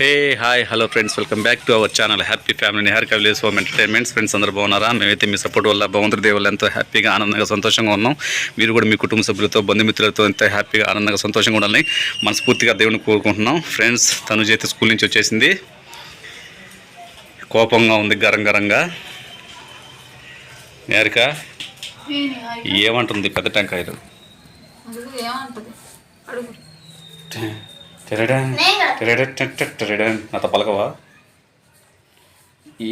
Hey hi hello friends welcome back to our channel. Happy family. Nihar కవిలేస్ home entertainments. Friends అందరూ బాగున్నారా? మేమైతే మీ support వల్ల భగవంతుడి దేవుళ్ళు ఎంతో హ్యాపీగా ఆనందంగా సంతోషంగా ఉన్నాం. మీరు కూడా మీ కుటుంబ సభ్యులతో బంధుమిత్రులతో ఎంతో హ్యాపీగా ఆనందంగా సంతోషంగా ఉండాలని మనస్ఫూర్తిగా దేవుని కోరుకుంటున్నాం. ఫ్రెండ్స్ తనుజ అయితే స్కూల్ నుంచి వచ్చేసింది. కోపంగా ఉంది గరం గరంగా. నేరిక ఏమంటుంది పెద్ద టెంకాయలు? ఏమంటది? నాతో పలకవా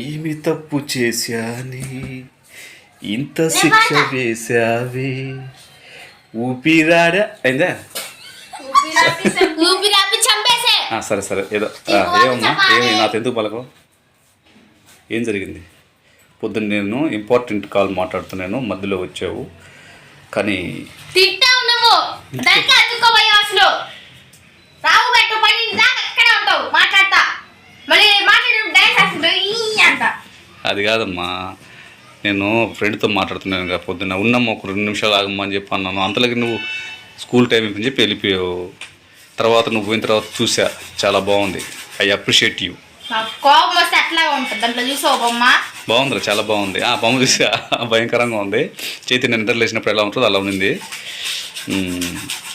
ఏమి తప్పు చేశాని? ఇంత శిక్ష వేశావి? ఊపిరాడా అయిందా? సరే సరే ఏదో ఏమమ్మా? ఏమి నాతో ఎందుకు పలకవు? ఏం జరిగింది? పొద్దున్న నేను ఇంపార్టెంట్ కాల్ మాట్లాడుతున్నాను మధ్యలో వచ్చావు. కానీ తిట్టావు నువ్వు దానికి అతుక్కోపోయి అసలు రావు పెట్టు పని దాకా అక్కడే ఉంటావు మాట్లాడతా మళ్ళీ మాట్లాడి డాన్స్ వేస్తుంటావు ఈ అంట అది కాదమ్మా. నేను ఫ్రెండ్తో మాట్లాడుతున్నాను కదా పొద్దున్న. ఉన్నమ్మ ఒక రెండు నిమిషాలు ఆగమ్మా అని చెప్పి అన్నాను. అంతలోకి నువ్వు స్కూల్ టైం అయిపోయింది చెప్పి వెళ్ళిపోయావు. తర్వాత నువ్వు పోయిన తర్వాత చూసా. చాలా బాగుంది. I appreciate you. నాకు కోపం వస్తే అట్లాగా ఉంటుంది. దాంట్లో చూసావు బొమ్మ? బాగుందిరా చాలా బాగుంది. ఆ బొమ్మ చూసా. భయంకరంగా ఉంది. చేతి నిద్ర లేచినప్పుడు ఎలా ఉంటుందో అలా ఉంది.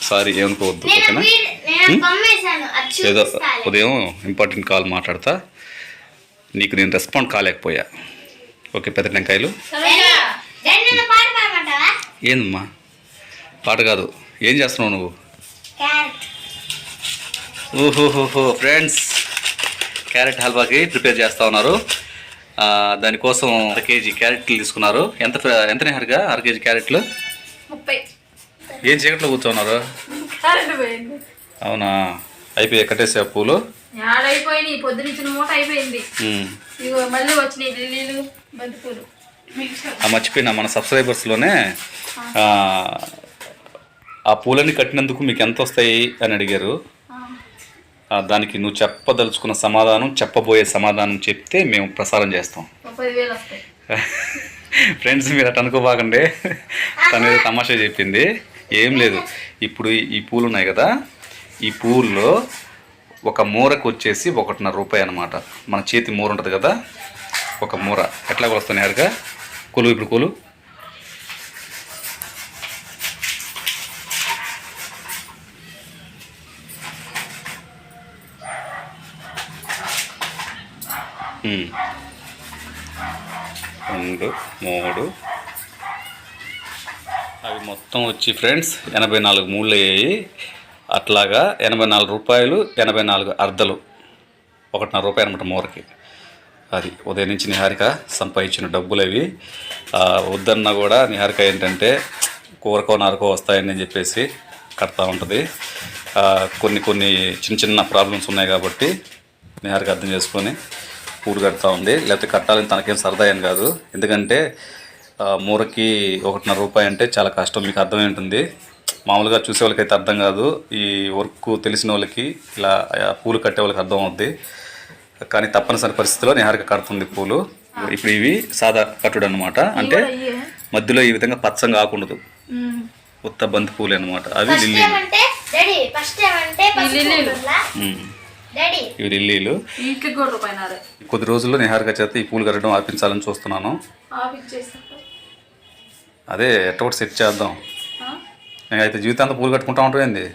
సారీ ఏమనుకోవద్దు ఓకేనా? ఏదో. ఉదయం ఇంపార్టెంట్ కాల్ మాట్లాడతా. నీకు నేను రెస్పాండ్ కాలేకపోయా. ఓకే పెద్ద టెంకాయలు. ఏందమ్మా? పాట కాదు. ఏం చేస్తున్నావు నువ్వు? ఓహోహోహో ఫ్రెండ్స్. క్యారెట్ హల్వాకి ప్రిపేర్ చేస్తూ ఉన్నారు. దానికోసం అర కేజీ క్యారెట్లు తీసుకున్నారు. ఎంత ఎంత నేహర్గా? అర కేజీ క్యారెట్లు? ఏం చీకట్లో కూర్చున్నారు? అవునా? అయిపోయాయి కట్టేసే పూలు. ఆడైపోయినాయి పొద్దునిచ్చిన మూట అయిపోయింది. ఇగో మళ్ళీ వచ్చినాయి లిల్లీలు బంతిపూలు. మర్చిపోయినా మన సబ్స్క్రైబర్స్లోనే ఆ, ఆ పూలని కట్టినందుకు మీకు ఎంత వస్తాయి అని అడిగారు. దానికి నువ్వు చెప్పదలుచుకున్న సమాధానం చెప్పబోయే సమాధానం చెప్తే మేము ప్రసారం చేస్తాం. ఫ్రెండ్స్ మీరు అట్ట అనుకోబాకండి. తను ఏదో తమాషా చెప్పింది. ఏం లేదు. ఇప్పుడు ఈ పూలు ఉన్నాయి కదా. ఈ పూల్లో ఒక మూరకు వచ్చేసి ఒకటిన్నర రూపాయి అనమాట మన చేతి మూర ఉంటుంది కదా ఒక మూర. ఎట్లా కొలుస్తున్నాయి అడగా కొలువు ఇప్పుడు కొలు. రెండు మూడు. అవి మొత్తం వచ్చి ఫ్రెండ్స్ ఎనభై నాలుగు మూళ్ళు అయ్యాయి. అట్లాగా ఎనభై నాలుగు రూపాయలు ఎనభై నాలుగు అర్ధలు. ఒకటిన్నర రూపాయలు అనమాట మూరకి. అది ఉదయం నుంచి నిహారిక సంపాదించిన డబ్బులు అవి. వద్దన్నా కూడా నిహారిక ఏంటంటే కూరకో నారకో వస్తాయని చెప్పేసి కడతా ఉంటుంది. కొన్ని కొన్ని చిన్న చిన్న ప్రాబ్లమ్స్ ఉన్నాయి కాబట్టి నిహారిక అర్థం చేసుకొని పూడు కడతా ఉంది. లేకపోతే కట్టాలని తనకేం సరదా అని కాదు. ఎందుకంటే మూరకి ఒకటిన్నర రూపాయి అంటే చాలా కష్టం. మీకు అర్థమై ఉంటుంది. మామూలుగా చూసే వాళ్ళకైతే అర్థం కాదు. ఈ వర్క్ తెలిసిన వాళ్ళకి ఇలా పూలు కట్టే వాళ్ళకి అర్థం అవుద్ది కానీ తప్పనిసరి పరిస్థితిలో నిహారిక కడుతుంది పూలు. ఇప్పుడు ఇవి సాదా కట్టుడు అనమాట అంటే మధ్యలో ఈ విధంగా పచ్చంగా ఆకుండదు. ఉత్త బంతి పూలు అనమాట అవి లిల్లీలు. ఇవి లిల్లీలు. కొద్ది రోజుల్లో నిహారిక చేత ఈ పూలు కట్టడం ఆపించాలని చూస్తున్నాను. అదే ఎట్టొకటి సెట్ చేద్దాం. నేనైతే జీవితాంతం పూలు కట్టుకుంటా ఉంటుంది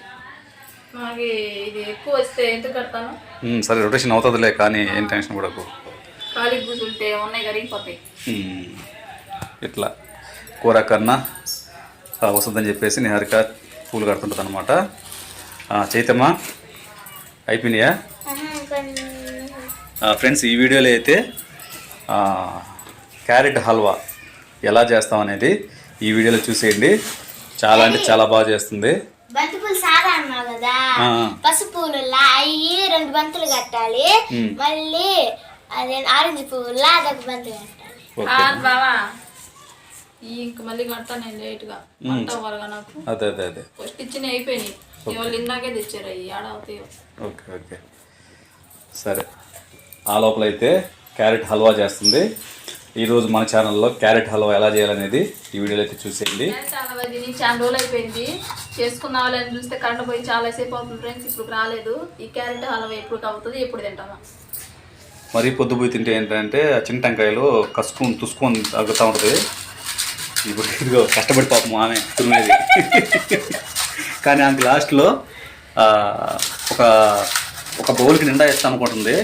నాకు ఇది ఎక్కువ వస్తే ఎంత కడతాను? ఉమ్, సరే రొటేషన్ అవుతుందిలే కానీ ఏం టెన్షన్ పడకు. ఖాళీ కూర్చుంటే ఉన్నాయి కరిగిపోతాయి. ఉమ్, ఇట్లా. కూర కన్నా వస్తుందని చెప్పేసి నిహారిక పూలు కడుతుంటుంది అనమాట చైతమ్మా అయిపోయినాయా? ఫ్రెండ్స్ ఈ వీడియోలో అయితే క్యారెట్ హల్వా ఎలా చేస్తాం అనేది ఈ వీడియోలో చూసేయండి. చాలా అంటే చాలా బాగా చేస్తుంది. బంతిపూలు సాదా అన్నావు కదా? ఆ. పసుపు పువ్వులా అవి రెండు బంతులు కట్టాలి. మళ్ళీ అదే ఆరెంజ్ పువ్వులా అదొక బంతు కట్టాలి. ఓకే. బావా. ఈ ఇంక మళ్ళీ కడతాను నేను లేట్గా. అంత వరగా నాకు. అదే అదే అదే. ఫస్ట్ ఇచ్చినవి అయిపోయినాయి. ఇవాళ ఇందాకే తెచ్చారు అవి అవుతాయో. Okay okay. సరే. ఆ లోపల అయితే క్యారెట్ హల్వా చేస్తుంది. ఈరోజు మన ఛానల్లో క్యారెట్ హల్వా ఎలా చేయాలనేది ఈ వీడియోలో అయితే చూసేయండి. చాలా తిని చాలా రోజులు అయిపోయింది. చేసుకున్న వాళ్ళని చూస్తే కరెంట్ పోయి చాలా సేపు అవుతుంది ఫ్రెండ్స్ ఇప్పుడు రాలేదు. ఈ క్యారెట్ హల్వా ఎప్పుడు అవుతుంది ఎప్పుడు తింటామా? మరీ పొద్దుపోయి తింటే ఏంటంటే ఆ చిన్న టెంకాయలు కసుకొని తుసుకొని తగ్గుతూ ఉంటుంది. ఇప్పుడు ఇదిగో కష్టపడి పాపం ఆమె తురిమేది కానీ ఆమెకి లాస్ట్లో ఒక ఒక బౌల్కి నిండా ఇస్తాను అనుకుంటుంది.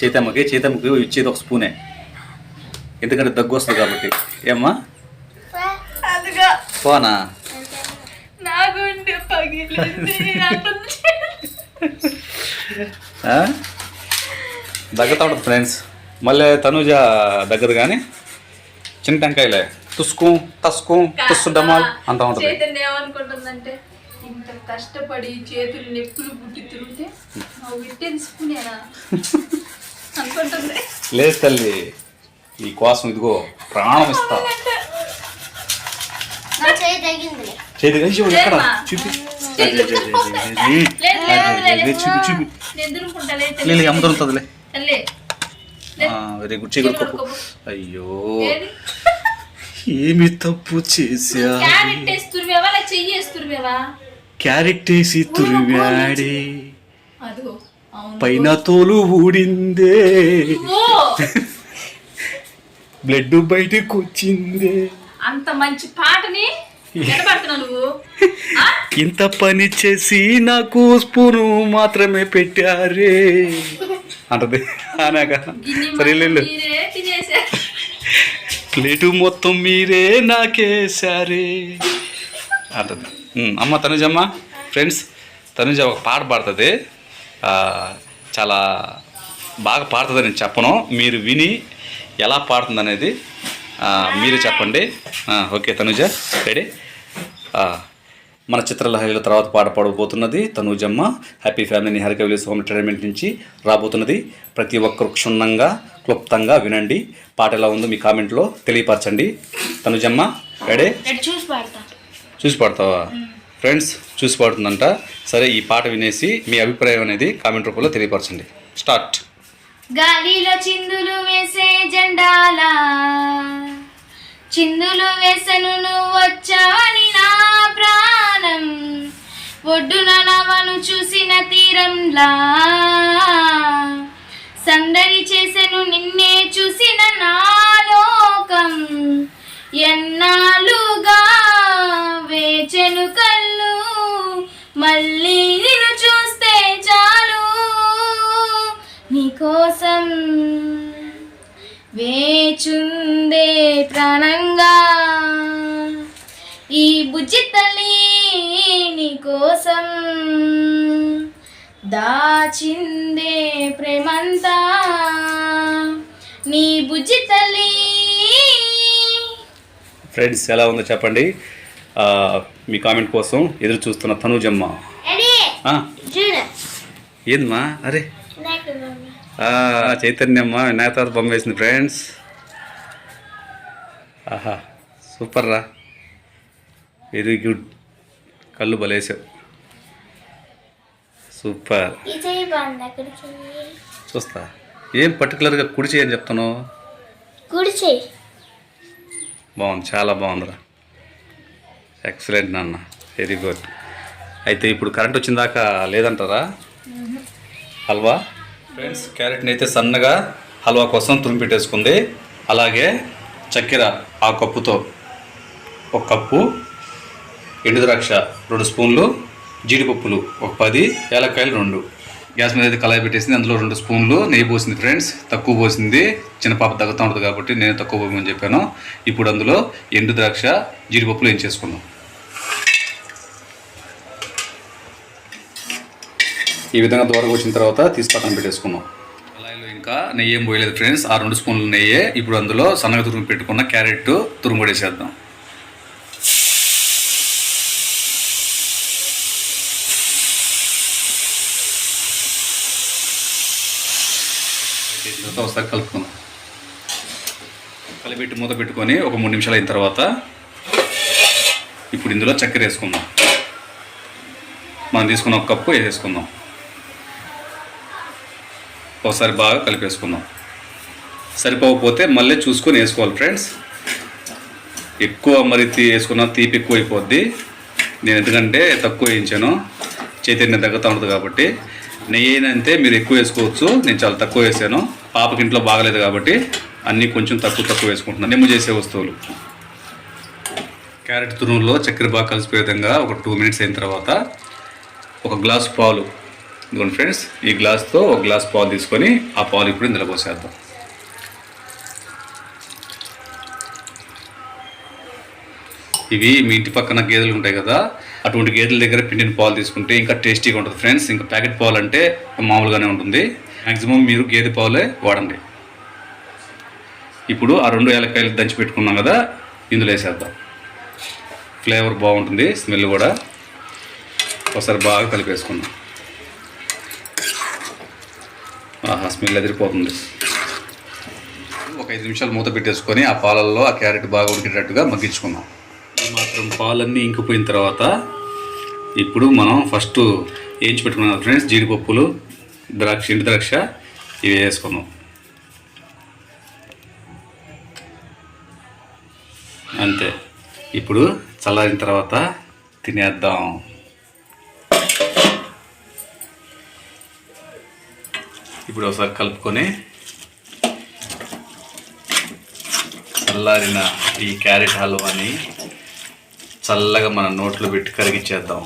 చైతమ్మకి చైతమ్మకి ఇచ్చేది ఒక స్పూనే ఎందుకంటే దగ్గు వస్తుంది కాబట్టి. ఏమ్మా? అందుగా. పోనా నా గుండె పగిలింది అంటుంది. ఆ? దగ్గుతూ ఉంటుంది ఫ్రెండ్స్. మళ్ళీ తనుజ దగ్గర కానీ చిన్న టెంకాయలే. తుసుకు తసుకు తుస్సు డమాల్ అంటూ ఉంటుంది. చైతన్య ఏమనుకుంటుందంటే ఇంత కష్టపడి చేతులు నొప్పులు తిరిగితే అనుకుంటుంది. లేదు తల్లి. ఈ కోసం ఇదిగో ప్రాణం ఇస్తా చేతి కలిసి ఎక్కడ. చూపి. చూపి చూపి. నేను దురుకుంటాలే లేదు అమ్మ దొరుకుతుందిలే. తల్లి వెరీ గుడ్. చీకటి కప్పు అయ్యో. ఏది? ఏమి తప్పు చేసా క్యారెట్ వేసి తురివాడే పైన తోలు ఊడిందే. ఓ బ్లడ్ బయటకు వచ్చిందే అంత మంచి పాటని నువ్వు? ఇంత పని చేసి నాకు స్పూను మాత్రమే పెట్టారే. అంటది గిన్నె సరే ప్లేటు మొత్తం మీరే నాకేసారే అంటది. అమ్మ తనుజమ్మ ఫ్రెండ్స్ తనుజ ఒక పాట పాడుతుంది. చాలా బాగా పాడుతుంది నేను చెప్పను. మీరు విని ఎలా పాడుతుంది అనేది మీరే చెప్పండి. Okay Tanuja ready? మన చిత్రలహరిలో తర్వాత పాట పాడబోతున్నది తనూజమ్మ. Happy family Harika village home entertainment నుంచి రాబోతున్నది. ప్రతి ఒక్కరు క్షుణ్ణంగా క్లుప్తంగా వినండి. పాట ఎలా ఉందో మీ కామెంట్లో తెలియపరచండి. తనుజమ్మ రెడీ? నేను చూసి పాడతా. చూసి పాడతావా? ఫ్రెండ్స్ చూసి పాడుతుందంట. సరే ఈ పాట వినేసి మీ అభిప్రాయం అనేది కామెంట్ రూపంలో తెలియపరచండి. స్టార్ట్. గాలిలో చిందులు చిందులు వేసను నువ్వు వచ్చావని నా ప్రాణం. ఒడ్డున నవను చూసిన తీరంలా సందడి చేసెను నిన్నే చూసిన నా లోకం. ఎన్నాళ్ళుగా వేచెను కళ్ళు మళ్ళీ నిన్ను చూస్తే చాలు. నీకోసం వేచుందే ప్రాణంగా. ఈ బుజ్జి తల్లి నీకోసం దాచిందే ప్రేమంతా. నీ బుజ్జి తల్లి ఫ్రెండ్స్ ఎలా ఉందో చెప్పండి. ఆ, మీ కామెంట్ కోసం ఎదురు చూస్తున్న తనూజమ్మ. ఏందమ్మా అరే. చైతన్యమ్మ నేత బొమ్మ వేసింది ఫ్రెండ్స్. ఆహా సూపర్ రా. Very good. కళ్ళు బలేసావు సూపర్. చూస్తా. ఏం పర్టికులర్గా కుడి చేయని చెప్తాను బాగుంది చాలా బాగుందిరా. ఎక్సలెంట్ నాన్న. Very good. అయితే ఇప్పుడు కరెంట్ వచ్చిన దాకా లేదంటారా హల్వా? ఫ్రెండ్స్ క్యారెట్ని అయితే సన్నగా హల్వా కోసం తురిమి పెట్టేసుకుంది. అలాగే చక్కెర ఆ కప్పుతో ఒక కప్పు ఎండు ద్రాక్ష రెండు స్పూన్లు జీడిపప్పులు ఒక పది ఏలక్కాయలు రెండు. గ్యాస్ మీద అయితే కళాయి పెట్టేసింది. అందులో రెండు స్పూన్లు నెయ్యి పోసింది ఫ్రెండ్స్. తక్కువ పోసింది. చిన్న పాప తగ్గుతూ ఉంటుంది కాబట్టి నేను తక్కువ పోయమని చెప్పాను. ఇప్పుడు అందులో ఎండు ద్రాక్ష జీడిపప్పులు ఏం చేసుకున్నాం ఈ విధంగా దూరకు వచ్చిన తర్వాత తీసి పక్కన పెట్టేసుకున్నాం. కళాయిలో ఇంకా నెయ్యి ఏం పోయలేదు ఫ్రెండ్స్. ఆ రెండు స్పూన్లు నెయ్యి ఇప్పుడు అందులో సన్నగా తురుము పెట్టుకున్న క్యారెట్ తురుము వేసేద్దాం. తర్వాత ఒకసారి కలుపుకుందాం. కలిపెట్టి మూత పెట్టుకొని ఒక మూడు నిమిషాలు అయిన తర్వాత ఇప్పుడు ఇందులో చక్కెర వేసుకుందాం. మనం తీసుకున్న ఒక కప్పు వేసేసుకుందాం. ఒకసారి బాగా కలిపేసుకుందాం. సరిపోకపోతే మళ్ళీ చూసుకొని వేసుకోవాలి ఫ్రెండ్స్ ఎక్కువ మరి తీ వేసుకున్న తీపి ఎక్కువ అయిపోద్ది. నేను ఎందుకంటే తక్కువ వేయించాను. చైతన్యం తగ్గుతూ ఉంటుంది కాబట్టి. నెయ్యి అయినంతే మీరు ఎక్కువ వేసుకోవచ్చు. నేను చాలా తక్కువ వేసాను. పాపకి ఇంట్లో బాగలేదు కాబట్టి అన్నీ కొంచెం తక్కువ తక్కువ వేసుకుంటున్నాను. నిమ్మ చేసే వస్తువులు. క్యారెట్ తురుములో చక్కెర బాగా కలిసిపోయే విధంగా ఒక టూ మినిట్స్ అయిన తర్వాత ఒక గ్లాస్ పాలు ఇదిగోండి ఫ్రెండ్స్ ఈ గ్లాస్తో ఒక గ్లాస్ పాలు తీసుకొని ఆ పాలు ఇప్పుడు ఇందులో ఇవి మీ ఇంటి పక్కన గేదెలు ఉంటాయి కదా అటువంటి గేదెల దగ్గర పిండిన పాలు తీసుకుంటే ఇంకా టేస్టీగా ఉంటుంది ఫ్రెండ్స్. ఇంకా ప్యాకెట్ పాలు అంటే మామూలుగానే ఉంటుంది. మ్యాక్సిమం మీరు గేదె పాలే వాడండి. ఇప్పుడు ఆ రెండు ఏలక్కాయలు దంచి పెట్టుకున్నాం కదా ఇందులో వేసేద్దాం. ఫ్లేవర్ బాగుంటుంది స్మెల్ కూడా. ఒకసారి బాగా కలిపేసుకున్నాం ఆహా స్మెల్ ఎదిరిపోతుంది. ఒక ఐదు నిమిషాలు మూత పెట్టేసుకొని ఆ పాలల్లో ఆ క్యారెట్ బాగా ఉడికేటట్టుగా మగ్గించుకుందాం. ఈ మాత్రం పాలన్నీ ఇంకిపోయిన తర్వాత ఇప్పుడు మనం ఫస్ట్ వేయించి పెట్టుకున్నాం ఫ్రెండ్స్? జీడిపప్పులు ద్రాక్ష ఎండు ద్రాక్ష ఇవి వేసుకుందాం. అంతే. ఇప్పుడు చల్లారిన తర్వాత తినేద్దాం. ఇప్పుడు ఒకసారి కలుపుకొని చల్లారిన ఈ క్యారెట్ హల్వాని చల్లగా మన నోట్లో పెట్టి కరిగిచ్చేద్దాం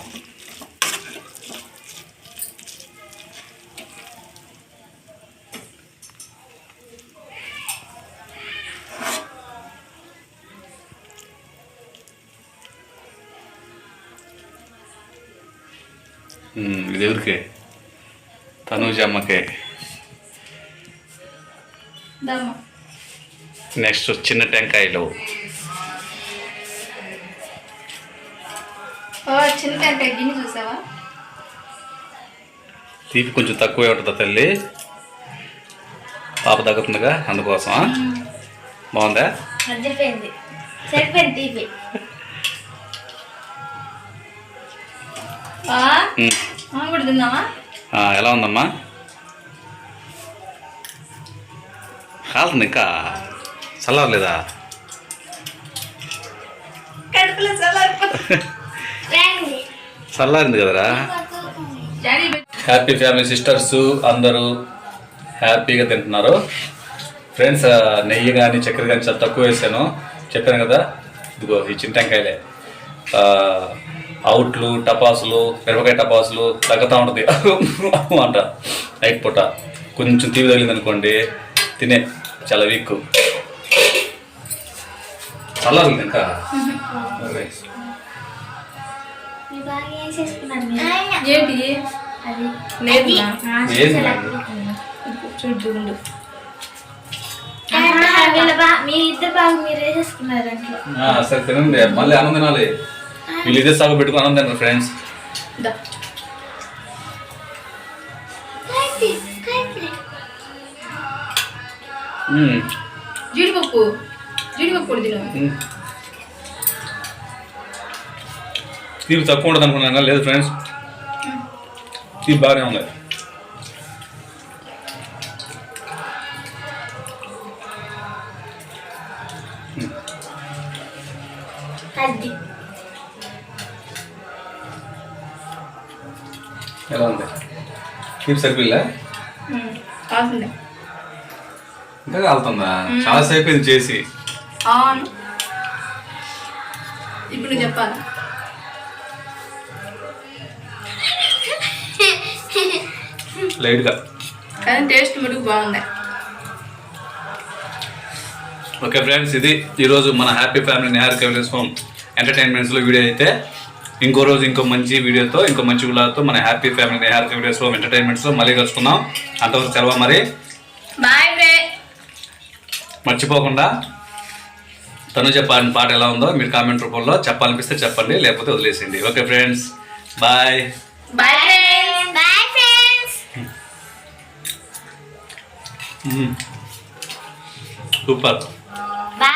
ఇది ఎవరికే? తనూజమ్మకే నెక్స్ట్ చిన్న టెంకాయలు. చిన్న టెంకాయ గిన్నె చూసావా? తీపి కొంచెం తక్కువే ఉంటుందా తల్లి? పాప తగ్గుతుందిగా అందుకోసం బాగుందా? సరిపోయింది ఎలా ఉందమ్మా? కాలుతుంది ఇంకా చల్లవలేదా చల్లారింది కదరా? హ్యాపీ ఫ్యామిలీ సిస్టర్స్ అందరూ హ్యాపీగా తింటున్నారు. ఫ్రెండ్స్ నెయ్యి కానీ చక్కెర కానీ చాలా తక్కువ వేసాను. చెప్పాను కదా ఇదిగో ఈ చింటంకాయలే అవుట్లు టపాసులు మిరపకాయ టపాసులు తగ్గుతూ ఉంటుంది. అంట. నైట్ పూట. కొంచెం తీవి తగిలింది అనుకోండి తినే చాలా వీక్. ఇంకా. ఏంటి లేదు చూడు దాంట్లో ఆ, సరే తినండి. మళ్ళీ అన్నం తినాలి. వీళ్ళు ఇదే సాగు పెట్టుకుని అన్నం తిన్నారు ఫ్రెండ్స్ జీడిపప్పు జీడిపప్పు కూడా తిను తీపి తక్కువ ఉండదు అనుకున్నాను లేదు ఫ్రెండ్స్ తీపి బాగానే ఉంది అది ఎలా ఉంది తీపి సరిపోయిలా కాల్సిందే ఇంకా కాలుతుందా చాలా సేపు ఇది చేసి. అవును. ఇప్పుడు చెప్పాలి. లైట్గా. కానీ టేస్ట్ మటుకు బాగుంది. ఓకే ఫ్రెండ్స్ ఇది ఈరోజు మన హ్యాపీ ఫ్యామిలీ నిహార్ కవిలేస్ హోమ్ ఎంటర్టైన్మెంట్స్లో వీడియో అయితే. ఇంకో రోజు ఇంకో మంచి వీడియోతో ఇంకో మంచి వీడియోతో మన హ్యాపీ ఫ్యామిలీ నిహార్ కవిలేస్ హోమ్ ఎంటర్టైన్మెంట్స్లో మళ్ళీ కలుసుకుందాం. అంతవరకు సెలవు మరి. మర్చిపోకుండా తను చెప్పాలని పాట ఎలా ఉందో మీరు కామెంట్ రూపంలో చెప్పాలనిపిస్తే చెప్పండి లేకపోతే వదిలేసేయండి. Okay friends bye. సూపర్.